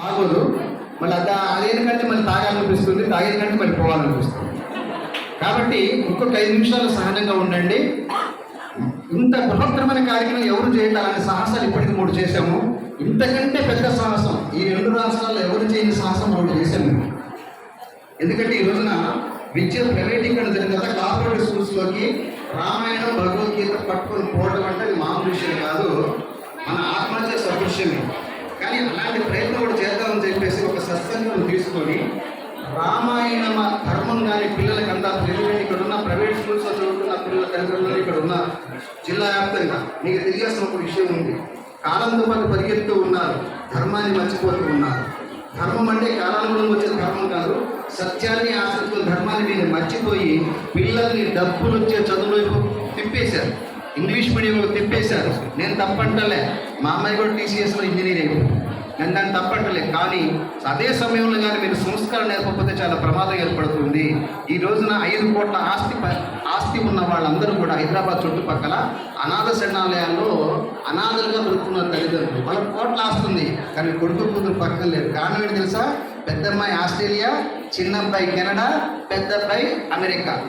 బాగోదు మళ్ళీ అద అదేంటంటే మళ్ళీ తాగాలనిపిస్తుంది తాగిన కంటే మళ్ళీ పోవాలనిపిస్తుంది. కాబట్టి ఇంకొక ఐదు నిమిషాలు సహజంగా ఉండండి. ఇంత బృహత్తరమైన కార్యక్రమం ఎవరు చేయటం అలాంటి సాహసాలు ఇప్పటికి మూడు చేశాము. ఇంతకంటే పెద్ద సాహసం ఈ రెండు రాష్ట్రాల్లో ఎవరు చేయని సాహసం మూడు చేశాము ఎందుకంటే ఈ రోజున విద్య ప్రైవేటీకరణ జరిగిన తర్వాత కార్పొరేట్ స్కూల్స్లోకి రామాయణం భగవద్గీత పట్టుకొని పోవడం అంటే అది మామూలు విషయం కాదు. మన ఆత్మహత్య సదృశ్యమే. కానీ అలాంటి ప్రయత్నం కూడా చేద్దామని చెప్పేసి ఒక సత్సంగం తీసుకొని రామాయణ ధర్మం కానీ పిల్లలకి అంతా తెలియని ఇక్కడ ఉన్న ప్రైవేట్ స్కూల్స్లో చదువుతున్న పిల్లల తల్లిదండ్రులు ఇక్కడ ఉన్న జిల్లా వ్యాప్తంగా మీకు తెలియాల్సిన ఒక విషయం ఉంది. కాలంతో పాటు పరిగెత్తు ఉన్నారు. ధర్మాన్ని మర్చిపోతూ ఉన్నారు. ధర్మం అంటే కాలానుగుణం వచ్చే ధర్మం కాదు. సత్యాన్ని ఆసక్తుల ధర్మాన్ని మీరు మర్చిపోయి పిల్లల్ని డబ్బులు వచ్చే చదువు తిప్పేశారు. ఇంగ్లీష్ మీడియంలో తిప్పేశారు. నేను తప్పంటలే. మా అమ్మాయి కూడా టీసీఎస్లో ఇంజనీర్ అయిపోయింది. నేను దాన్ని తప్పంటలే కానీ అదే సమయంలో కానీ మీరు సంస్కారం నేర్పకపోతే చాలా ప్రమాదం ఏర్పడుతుంది. ఈ రోజున ఐదు కోట్ల ఆస్తి ప- ఆస్తి ఉన్న వాళ్ళందరూ కూడా హైదరాబాద్ చుట్టుపక్కల అనాథ శరణాలయాల్లో అనాథలుగా బ్రతుకున్నారు తల్లిదండ్రులు. వాళ్ళ కోట్ల ఆస్తి ఉంది. కానీ కొడుకు కూతురు పక్కన లేరు కారణం ఏంటి తెలుసా? పెద్దమ్మాయి ఆస్ట్రేలియా చిన్నబ్బాయి కెనడా పెద్దబ్బాయి అమెరికా.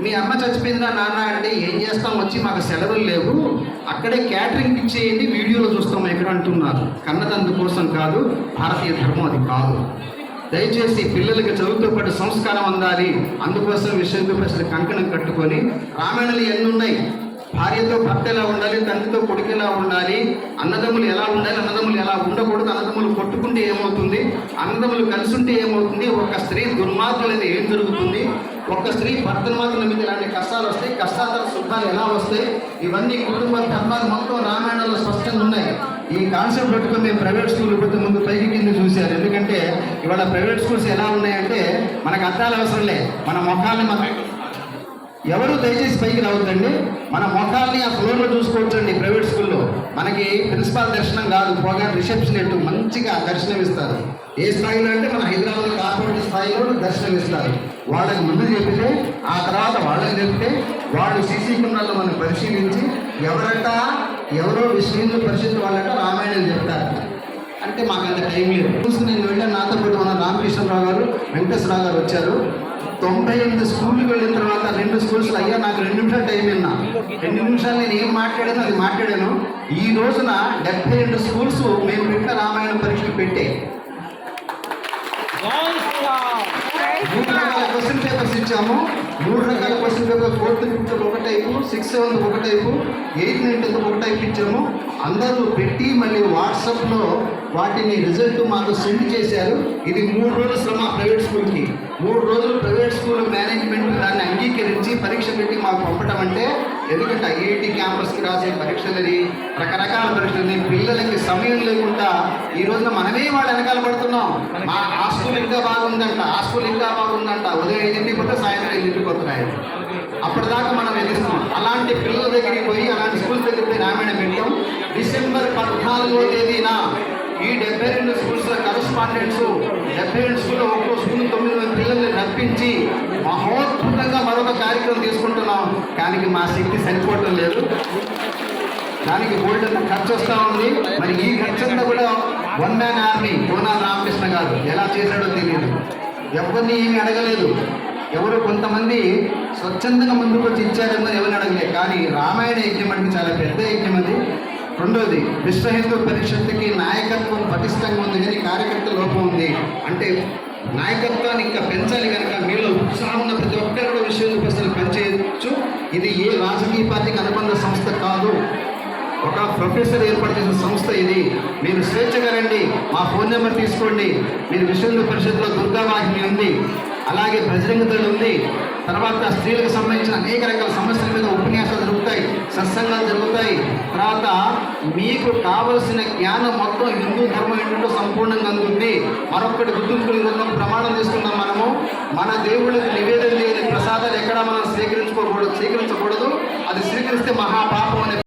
మీ అమ్మ చచ్చిపోయిందిరా నాన్న అంటే ఏం చేస్తాం? వచ్చి మాకు సెలవులు లేవు. అక్కడే క్యాటరింగ్ ఇచ్చేయండి వీడియోలో చూస్తాం అంటున్నారు. కన్నదందు కోసం కాదు భారతీయ ధర్మం అది కాదు. దయచేసి పిల్లలకి చదువుతో పాటు సంస్కారం అందాలి. అందుకోసం విషయంతో కంకణం కట్టుకొని రామాయణాలు ఎన్ని ఉన్నాయి భార్యతో భర్త ఎలా ఉండాలి తండ్రితో కొడుకు ఎలా ఉండాలి? అన్నదమ్ములు ఎలా ఉండాలి అన్నదమ్ములు ఎలా ఉండకూడదు అన్నదమ్ములు కొట్టుకుంటే ఏమవుతుంది? అన్నదమ్ములు కలిసి ఉంటే ఏమవుతుంది? ఒక స్త్రీ దుర్మార్గులైతే ఏం జరుగుతుంది? ఒక స్త్రీ భర్తను మాత్రం మీద ఇలాంటి కష్టాలు వస్తాయి కష్టాల తర్వాత సుఖాలు ఎలా వస్తాయి? ఇవన్నీ కుటుంబ ధర్మాలు మొత్తం రామాయణంలో స్పష్టంగా ఉన్నాయి. ఈ కాన్సెప్ట్ పెట్టుకుని మేము ప్రైవేట్ స్కూల్ పెట్టి ముందు పైకి కింద చూశారు. ఎందుకంటే ఇవాళ ప్రైవేట్ స్కూల్స్ ఎలా ఉన్నాయంటే మనకు అర్థాలు అవసరం లే మన మొఖాలని మన ఎవరు దయచేసి పైకి రావద్దండి మన మొఖాల్ని ఆ ఫ్లోర్లో చూసుకోవచ్చండి ప్రైవేట్ స్కూల్లో మనకి ప్రిన్సిపాల్ దర్శనం కాదు పోగా రిసెప్షన్ ఎటు మంచిగా దర్శనం ఇస్తారు ఏ స్థాయిలో అంటే మన హైదరాబాద్ కార్పొరేట్ స్థాయిలో దర్శనం ఇస్తారు వాళ్ళకి ముందు చెబితే ఆ తర్వాత వాళ్ళకి చెప్తే వాళ్ళు సీసీ కెమెరాలో మనం పరిశీలించి ఎవరట ఎవరో విశ్వ పరిషత్ వాళ్ళట రామాయణం చెప్తారు. అంటే మాకు అంత టైం లేదు. చూసి నేను వెళ్ళాను నాతో పాటు మన రామకృష్ణరావు గారు వెంకటేశ్వరరావు గారు వచ్చారు. తొంభై ఎనిమిది స్కూల్కి వెళ్ళిన తర్వాత రెండు స్కూల్స్ అయ్యా నాకు రెండు నిమిషాలు టైం విన్నా రెండు నిమిషాలు నేను ఏం మాట్లాడాను అది మాట్లాడాను. ఈ రోజున డెబ్బై రెండు స్కూల్స్ మేము పెట్టిన రామాయణ పరీక్షలు పెట్టే. మూడు రకాల క్వశ్చన్ పేపర్స్ ఇచ్చాము. మూడు రకాల క్వశ్చన్ పేపర్ ఫోర్త్ ఫిఫ్త్ ఒక టైపు సిక్స్త్ సెవెంత్ ఒక టైపు ఎయిత్ నైన్త్ ఒక టైప్ ఇచ్చాము. అందరూ పెట్టి మళ్ళీ వాట్సాప్లో వాటిని రిజల్ట్ మాకు సెండ్ చేశారు. ఇది మూడు రోజుల శ్రమ ప్రైవేట్ స్కూల్కి మూడు రోజులు ప్రైవేట్ స్కూల్ మేనేజ్మెంట్ దాన్ని అంగీకరించి పరీక్ష పెట్టి మాకు పంపడం అంటే ఎందుకంటే ఐఐటి క్యాంపస్కి రాసే పరీక్షలని రకరకాల పరీక్షలని పిల్లలకి సమయం లేకుండా ఈ రోజున మనమే వాళ్ళ వెనకాల పడుతున్నాం. మా ఆ స్కూల్ ఇంకా బాగుందంట ఆ స్కూల్ ఇంకా బాగుందంట. ఉదయం ఐదింటికి పోతే సాయంత్రం ఐదింటికి పోతున్నాయి. అప్పటిదాకా మనం ఎదుగుతున్నాం అలాంటి పిల్లల దగ్గరికి పోయి అలాంటి స్కూల్ దగ్గరికి పోయి రామాయణం పెట్టాం. డిసెంబర్ పద్నాలుగో తేదీన ఈ డెబ్బై రెండు స్కూల్స్ కరస్పాండెంట్స్ డెబ్బై రెండు స్కూల్లో ఒక్కో స్కూల్ తొమ్మిది మంది పిల్లల్ని రప్పించి మహోద్భుతంగా మరొక కార్యక్రమం తీసుకుంటున్నాం. కానీ మా శక్తి సరిపోవటం లేదు. దానికి గోల్డ్ అంత ఖర్చు వస్తూ ఉంది. మరి ఈ ఖర్చు అంతా కూడా one man army? Konala Ramakrishna గారు. ఎలా చేశాడో తెలియదు. ఎవరిని ఏమి అడగలేదు. ఎవరు కొంతమంది స్వచ్ఛందంగా ముందుకు వచ్చి ఇచ్చారేమో ఎవరిని అడగలేదు. కానీ రామాయణ యజ్ఞం అంటే చాలా పెద్ద యజ్ఞం అది. రెండోది విశ్వ హిందూ పరిషత్తుకి నాయకత్వం పటిష్టంగా ఉంది కానీ కార్యకర్త లోపం ఉంది. అంటే నాయకత్వాన్ని ఇంకా పెంచాలి కనుక మీలో ఉత్సాహం ఉన్న ప్రతి ఒక్కరు కూడా విశ్వ హిందూ పరిషత్తులు పనిచేయచ్చు. ఇది ఏ రాజకీయ పార్టీకి అనుబంధ సంస్థ కాదు. ఒక ప్రొఫెసర్ ఏర్పాటు చేసిన సంస్థ ఇది. మీరు స్వేచ్ఛగా రండి. మా ఫోన్ నెంబర్ తీసుకోండి. మీరు విశ్వ పరిషత్లో దుర్గావాహిని ఉంది. అలాగే బజరంగ దళ ఉంది. తర్వాత స్త్రీలకు సంబంధించిన అనేక రకాల సమస్యల మీద ఉపన్యాసాలు జరుగుతాయి. సత్సంగాలు జరుగుతాయి. తర్వాత మీకు కావలసిన జ్ఞానం మొత్తం హిందూ ధర్మం ఏంటంటే సంపూర్ణంగా అందుతుంది మరొకటి గుర్తుంచుకుని ఈరోజు ప్రమాణం తీసుకున్నాం మనము. మన దేవుళ్ళకి నివేదన చేయని ప్రసాదాలు ఎక్కడా మనం స్వీకరించుకోకూడదు స్వీకరించకూడదు. అది స్వీకరిస్తే మహాపాపం అనే